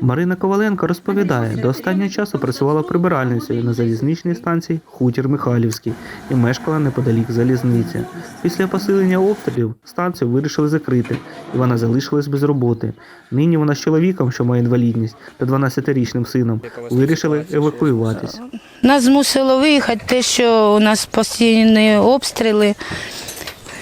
Марина Коваленко розповідає, до останнього часу працювала прибиральницею на залізничній станції Хутір Михайлівський і мешкала неподалік залізниці. Після посилення обстрілів станцію вирішили закрити, і вона залишилась без роботи. Нині вона з чоловіком, що має інвалідність, та 12-річним сином, вирішили евакуюватись. Нас змусило виїхати те, що у нас постійні обстріли.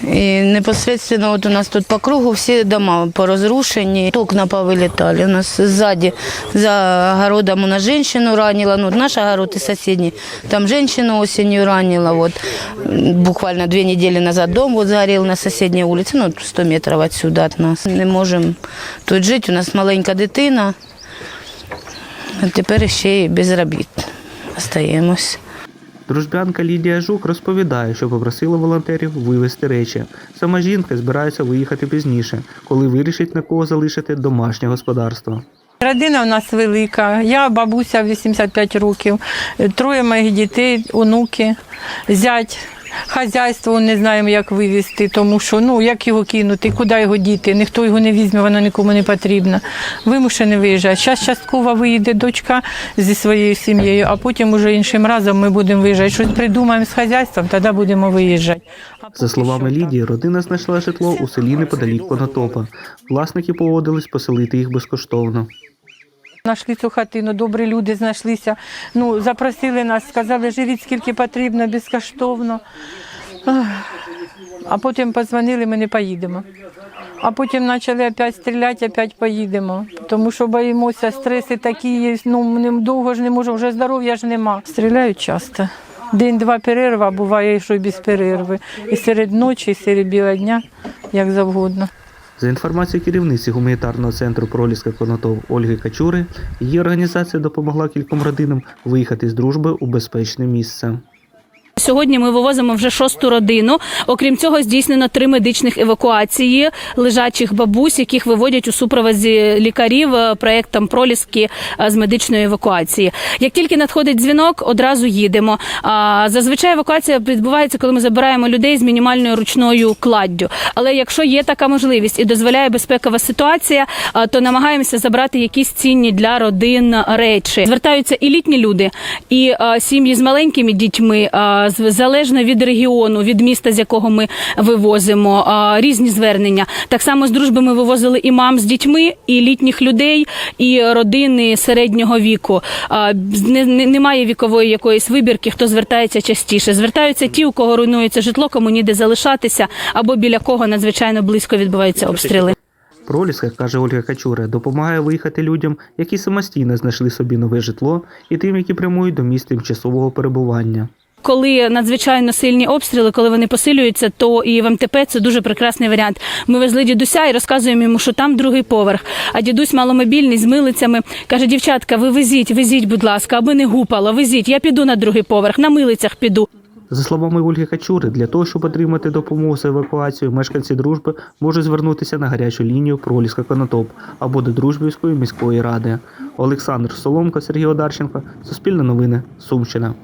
І непосредственно от у нас тут по кругу всі дома порозрушені, окна повилітали. У нас сзади за огородом у нас женщину ранила, ну наш огород и соседний. Там женщину осенью ранила. Вот. Буквально две недели назад дом вот сгорел на соседней улице, ну 100 метров отсюда от нас. Не можемо тут жити, у нас маленька дитина, а тепер ще й без робіт остаємось. Дружбянка Лідія Жук розповідає, що попросила волонтерів вивезти речі. Сама жінка збирається виїхати пізніше, коли вирішить на кого залишити домашнє господарство. Родина в нас велика. Я бабуся 85 років, троє моїх дітей, онуки, зять. Хазяйство не знаємо, як вивезти, тому що ну як його кинути, куди його діти, ніхто його не візьме, воно нікому не потрібно. Вимушений виїжджати. Зараз частково виїде дочка зі своєю сім'єю, а потім уже іншим разом ми будемо виїжджати. Щось придумаємо з хазяйством, тоді будемо виїжджати. За словами Лідії, родина знайшла житло у селі неподалік Конотопа. Власники погодились поселити їх безкоштовно. Знайшли цю хатину, добрі люди знайшлися. Ну, запросили нас, сказали, живіть скільки потрібно, безкоштовно. А потім подзвонили, ми не поїдемо. А потім почали опять стріляти, опять поїдемо. Тому що боїмося, стреси такі є. Ну, довго ж не можемо, вже здоров'я ж нема. Стріляють часто. День-два перерва, буває, що й без перерви. І серед ночі, і серед біла дня, як завгодно. За інформацією керівниці гуманітарного центру Проліска Конотов Ольги Качури, її організація допомогла кільком родинам виїхати з дружби у безпечне місце. Сьогодні ми вивозимо вже шосту родину. Окрім цього, здійснено три медичних евакуації лежачих бабусь, яких виводять у супроводі лікарів е, проектом проліски е, з медичної евакуації. Як тільки надходить дзвінок, одразу їдемо. Зазвичай евакуація відбувається, коли ми забираємо людей з мінімальною ручною кладдю. Але якщо є така можливість і дозволяє безпекова ситуація, то намагаємося забрати якісь цінні для родин речі. Звертаються і літні люди, і сім'ї з маленькими дітьми, з- залежно від регіону, від міста, з якого ми вивозимо, різні звернення. Так само з дружби ми вивозили і мам з дітьми, і літніх людей, і родини середнього віку. Немає вікової якоїсь вибірки, хто звертається частіше. Звертаються ті, у кого руйнується житло, кому ніде залишатися, або біля кого надзвичайно близько відбуваються обстріли. Проліска, каже Ольга Качура, допомагає виїхати людям, які самостійно знайшли собі нове житло, і тим, які прямують до місць тимчасового перебування. Коли надзвичайно сильні обстріли, коли вони посилюються, то і в МТП це дуже прекрасний варіант. Ми везли дідуся і розказуємо йому, що там другий поверх. А дідусь маломобільний з милицями каже: дівчатка, ви везіть, везіть, будь ласка, аби не гупало, везіть. Я піду на другий поверх, на милицях піду. За словами Ольги Качури, для того, щоб отримати допомогу з евакуацією, мешканці дружби можуть звернутися на гарячу лінію Проліска Конотоп або до Дружбівської міської ради. Олександр Соломко, Сергій Одарченко, Суспільне новини, Сумщина.